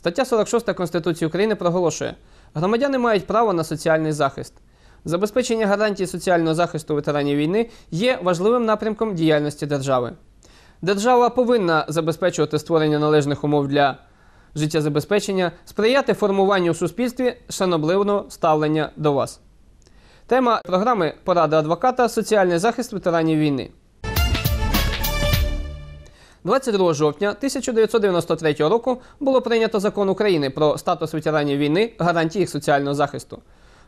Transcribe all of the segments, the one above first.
Стаття 46 Конституції України проголошує: громадяни мають право на соціальний захист. Забезпечення гарантій соціального захисту ветеранів війни є важливим напрямком діяльності держави. Держава повинна забезпечувати створення належних умов для життєзабезпечення, сприяти формуванню у суспільстві шанобливого ставлення до вас. Тема програми Порада адвоката Соціальний захист ветеранів війни. 22 жовтня 1993 року було прийнято закон України про статус ветеранів війни, гарантії їх соціального захисту.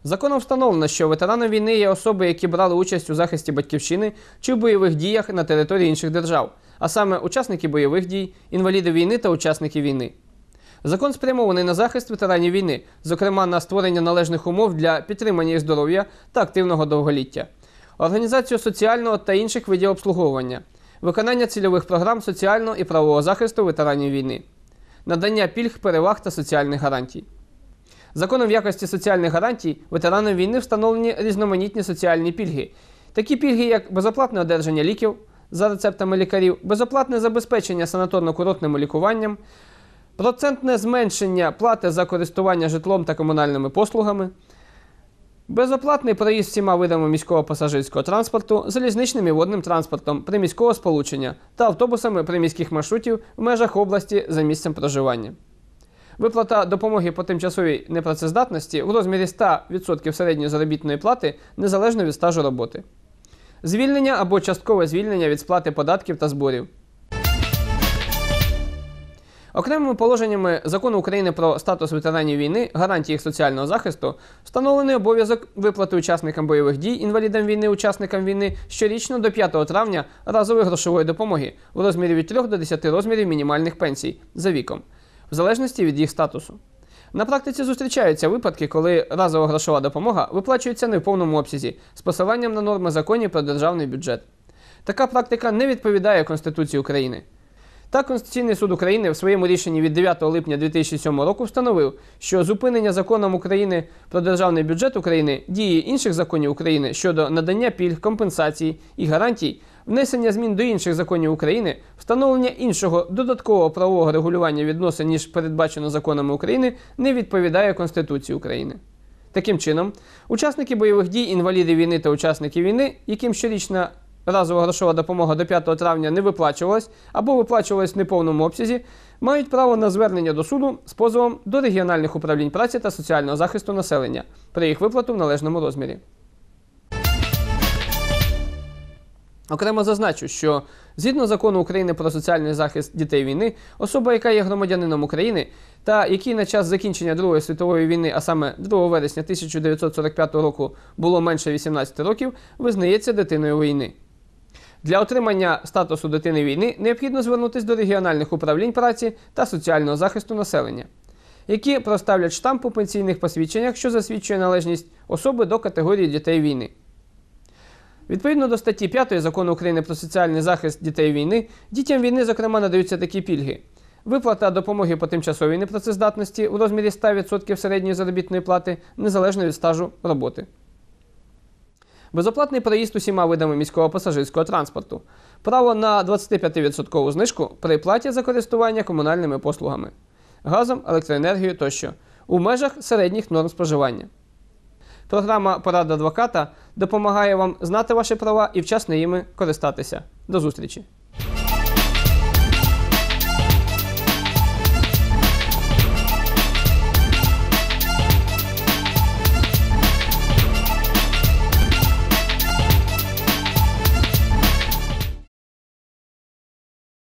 Законом встановлено, що ветераном війни є особи, які брали участь у захисті батьківщини чи в бойових діях на території інших держав, а саме учасники бойових дій, інваліди війни та учасники війни. Закон спрямований на захист ветеранів війни, зокрема на створення належних умов для підтримання їх здоров'я та активного довголіття, організацію соціального та інших видів обслуговування, виконання цільових програм соціального і правового захисту ветеранів війни, надання пільг, переваг та соціальних гарантій. Законом якості соціальних гарантій ветеранам війни встановлені різноманітні соціальні пільги. Такі пільги, як безоплатне одержання ліків за рецептами лікарів, безоплатне забезпечення санаторно-курортним лікуванням, процентне зменшення плати за користування житлом та комунальними послугами, безоплатний проїзд всіма видами міського пасажирського транспорту, залізничним і водним транспортом приміського сполучення та автобусами приміських маршрутів в межах області за місцем проживання. Виплата допомоги по тимчасовій непрацездатності в розмірі 100% середньої заробітної плати незалежно від стажу роботи. Звільнення або часткове звільнення від сплати податків та зборів. Окремими положеннями закону України про статус ветеранів війни, гарантії їх соціального захисту, встановлений обов'язок виплати учасникам бойових дій, інвалідам війни, учасникам війни щорічно до 5 травня разової грошової допомоги в розмірі від 3 до 10 розмірів мінімальних пенсій за віком, в залежності від їх статусу. На практиці зустрічаються випадки, коли разова грошова допомога виплачується не в повному обсязі з посиланням на норми законів про державний бюджет. Така практика не відповідає Конституції України. Так, Конституційний суд України в своєму рішенні від 9 липня 2007 року встановив, що зупинення законом України про державний бюджет України дії інших законів України щодо надання пільг, компенсацій і гарантій, внесення змін до інших законів України, встановлення іншого додаткового правового регулювання відносин, ніж передбачено законами України, не відповідає Конституції України. Таким чином, учасники бойових дій, інваліди війни та учасники війни, яким щорічна разова грошова допомога до 5 травня не виплачувалась або виплачувалась в неповному обсязі, мають право на звернення до суду з позовом до регіональних управлінь праці та соціального захисту населення при їх виплату в належному розмірі. Окремо зазначу, що згідно закону України про соціальний захист дітей війни, особа, яка є громадянином України та якій на час закінчення Другої світової війни, а саме 2 вересня 1945 року, було менше 18 років, визнається дитиною війни. Для отримання статусу дитини війни необхідно звернутися до регіональних управлінь праці та соціального захисту населення, які проставлять штамп у пенсійних посвідченнях, що засвідчує належність особи до категорії дітей війни. Відповідно до статті 5 закону України про соціальний захист дітей війни, дітям війни, зокрема, надаються такі пільги. Виплата допомоги по тимчасовій непрацездатності у розмірі 100% середньої заробітної плати незалежно від стажу роботи. Безоплатний проїзд усіма видами міського пасажирського транспорту. Право на 25% знижку при платі за користування комунальними послугами, газом, електроенергією тощо у межах середніх норм споживання. Програма Порада адвоката допомагає вам знати ваші права і вчасно їми користатися. До зустрічі!